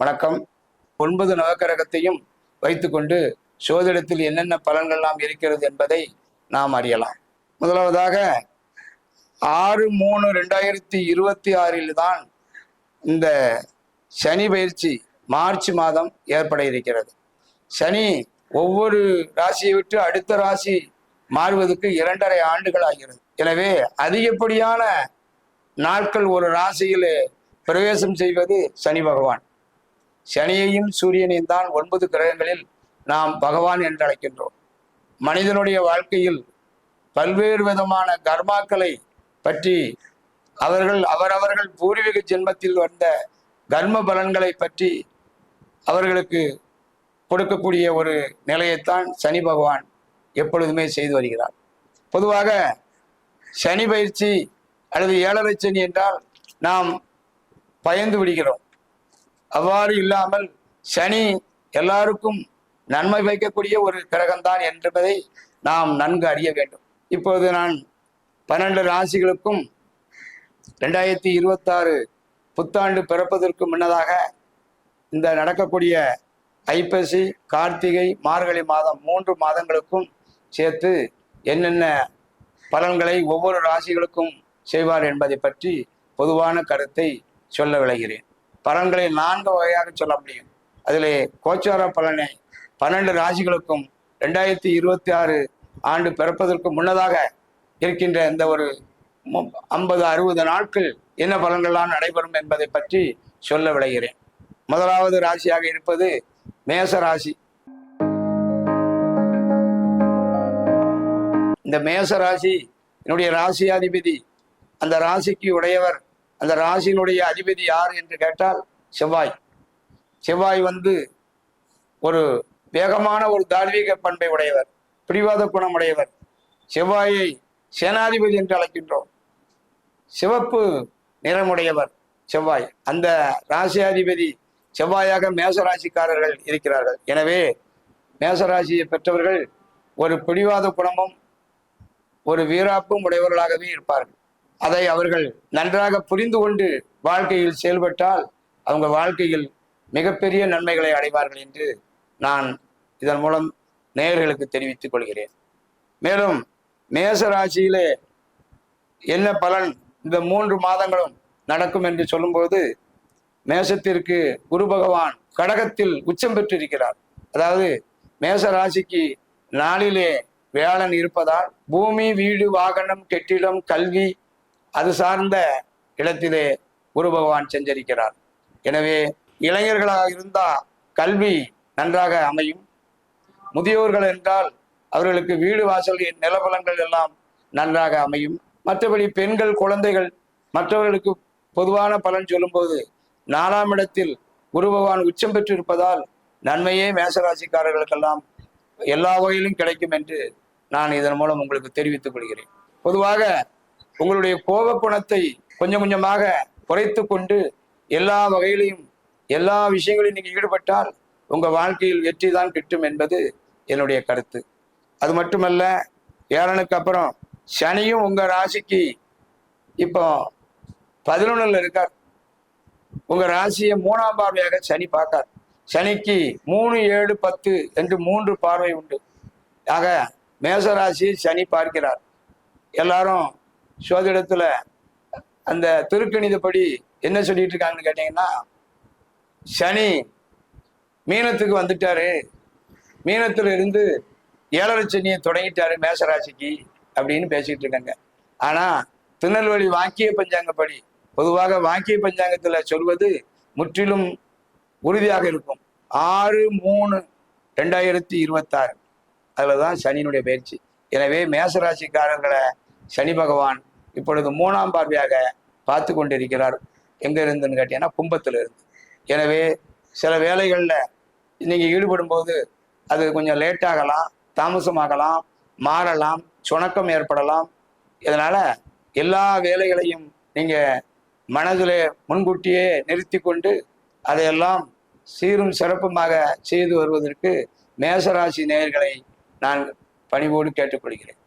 வணக்கம். ஒன்பது நவக்கிரகத்தையும் வைத்துக்கொண்டு சோதிடத்தில் என்னென்ன பலன்கள்லாம் இருக்கிறது என்பதை நாம் அறியலாம். முதலாவதாக ஆறு மூணு ரெண்டாயிரத்தி இருபத்தி ஆறில் தான் இந்த சனி பயிற்சி மார்ச் மாதம் ஏற்பட இருக்கிறது. சனி ஒவ்வொரு ராசியை விட்டு அடுத்த ராசி மாறுவதற்கு இரண்டரை ஆண்டுகள் ஆகிறது. எனவே அதிகப்படியான நாட்கள் ஒரு ராசியில் பிரவேசம் செய்வது சனி பகவான். சனியையும் சூரியனையும் தான் ஒன்பது கிரகங்களில் நாம் பகவான் என்று அழைக்கின்றோம் மனிதனுடைய வாழ்க்கையில் பல்வேறு விதமான கர்மாக்களை பற்றி அவர்கள் அவரவர்கள் பூர்வீக ஜென்மத்தில் வந்த கர்ம பலன்களை பற்றி அவர்களுக்கு கொடுக்கக்கூடிய ஒரு நிலையைத்தான் சனி பகவான் எப்பொழுதுமே செய்து வருகிறார். பொதுவாக சனி பயிற்சி அல்லது ஏழரை சனி என்றால் நாம் பயந்து விடுகிறோம். அவ்வாறு இல்லாமல் சனி எல்லாருக்கும் நன்மை வைக்கக்கூடிய ஒரு கிரகம்தான் என்பதை நாம் நன்கு அறிய வேண்டும். இப்போது நான் பன்னெண்டு ராசிகளுக்கும் ரெண்டாயிரத்தி இருபத்தாறு புத்தாண்டு பிறப்பதற்கு முன்னதாக இந்த நடக்கக்கூடிய ஐப்பசி கார்த்திகை மார்கழி மாதம் மூன்று மாதங்களுக்கும் சேர்த்து என்னென்ன பலன்களை ஒவ்வொரு ராசிகளுக்கும் செய்வார் என்பதை பற்றி பொதுவான கருத்தை சொல்ல விளைகிறேன். பலன்களை நான்கு வகையாக சொல்ல முடியும். அதிலே கோச்சார பலனை பன்னெண்டு ராசிகளுக்கும் ரெண்டாயிரத்தி இருபத்தி ஆறு ஆண்டு பிறப்பதற்கு முன்னதாக இருக்கின்ற இந்த ஒரு ஐம்பது அறுபது நாட்கள் என்ன பலன்கள்லாம் நடைபெறும் என்பதை பற்றி சொல்ல விளைகிறேன். முதலாவது ராசியாக இருப்பது மேச ராசி. இந்த மேச ராசி என்னுடைய ராசியாதிபதி அந்த ராசிக்கு உடையவர் அந்த ராசியினுடைய அதிபதி யார் என்று கேட்டால் செவ்வாய். செவ்வாய் வந்து ஒரு வேகமான ஒரு தார்மீக பண்பை உடையவர் பிடிவாத குணம் உடையவர். செவ்வாயை சேனாதிபதி என்று அழைக்கின்றோம். சிவப்பு நிறமுடையவர் செவ்வாய். அந்த ராசியாதிபதி செவ்வாயாக மேசராசிக்காரர்கள் இருக்கிறார்கள். எனவே மேசராசியை பெற்றவர்கள் ஒரு பிடிவாத குணமும் ஒரு வீராப்பும் உடையவர்களாகவே இருப்பார்கள். அதை அவர்கள் நன்றாக புரிந்து கொண்டு வாழ்க்கையில் செயல்பட்டால் அவங்க வாழ்க்கையில் மிகப்பெரிய நன்மைகளை அடைவார்கள் என்று நான் இதன் மூலம் நேயர்களுக்கு தெரிவித்துக் கொள்கிறேன். மேலும் மேச ராசியிலே என்ன பலன் இந்த மூன்று மாதங்களும் நடக்கும் என்று சொல்லும்போது மேசத்திற்கு குரு பகவான் கடகத்தில் உச்சம் பெற்றிருக்கிறார். அதாவது மேச ராசிக்கு நாளிலே வியாழன் இருப்பதால் பூமி வீடு வாகனம் கெட்டிடம் கல்வி அது சார்ந்த இடத்திலே குரு பகவான் செஞ்சரிக்கிறார் எனவே இளைஞர்களாக இருந்தால் கல்வி நன்றாக அமையும். முதியோர்கள் என்றால் அவர்களுக்கு வீடு வாசல் நிலபலங்கள் எல்லாம் நன்றாக அமையும். மற்றபடி பெண்கள் குழந்தைகள் மற்றவர்களுக்கு பொதுவான பலன் சொல்லும்போது நாலாம் இடத்தில் குரு பகவான் உச்சம் பெற்றிருப்பதால் நன்மையே மேசராசிக்காரர்களுக்கெல்லாம் எல்லா வகையிலும் கிடைக்கும் என்று நான் இதன் மூலம் உங்களுக்கு தெரிவித்துக் கொள்கிறேன். பொதுவாக உங்களுடைய கோப குணத்தை கொஞ்சம் கொஞ்சமாக குறைத்து கொண்டு எல்லா வகையிலையும் எல்லா விஷயங்களையும் நீங்கள் ஈடுபட்டால் உங்கள் வாழ்க்கையில் வெற்றி தான் கிட்டும் என்பது என்னுடைய கருத்து. அது மட்டுமல்ல ஏழனுக்கு அப்புறம் சனியும் உங்கள் ராசிக்கு இப்போ பதினொன்றில் இருக்கார். உங்கள் ராசியை மூணாம் பார்வையாக சனி பார்க்கார். சனிக்கு மூணு ஏழு பத்து என்று மூன்று பார்வை உண்டு. ஆக மேச ராசியை சனி பார்க்கிறார். எல்லாரும் சோதிடத்துல அந்த திருக்கணிதப்படி என்ன சொல்லிட்டு இருக்காங்கன்னு கேட்டீங்கன்னா சனி மீனத்துக்கு வந்துட்டாரு. மீனத்துல இருந்து ஏழரை சனியை தொடங்கிட்டாரு மேசராசிக்கு அப்படின்னு பேசிட்டு இருக்காங்க ஆனா திருநெல்வேலி வாக்கிய பஞ்சாங்கப்படி பொதுவாக வாக்கிய பஞ்சாங்கத்துல சொல்வது முற்றிலும் உறுதியாக இருக்கும். ஆறு மூணு ரெண்டாயிரத்தி இருபத்தாறு. அதில் தான் சனியினுடைய பயிற்சி. எனவே மேசராசிக்காரர்களை சனி பகவான் இப்பொழுது மூணாம் பார்வையாக பார்த்து கொண்டிருக்கிறார். எங்கே இருந்துன்னு கேட்டீங்கன்னா கும்பத்தில் இருந்து எனவே சில வேலைகளில் நீங்கள் ஈடுபடும் போது அது கொஞ்சம் லேட்டாகலாம் தாமசமாகலாம் மாறலாம் சுணக்கம் ஏற்படலாம். இதனால் எல்லா வேலைகளையும் நீங்கள் மனதில் முன்கூட்டியே நிறுத்தி கொண்டு அதையெல்லாம் சீரும் சிறப்புமாக செய்து வருவதற்கு மேசராசி நேயர்களை நான் பணிவோடு கேட்டுக்கொள்கிறேன்.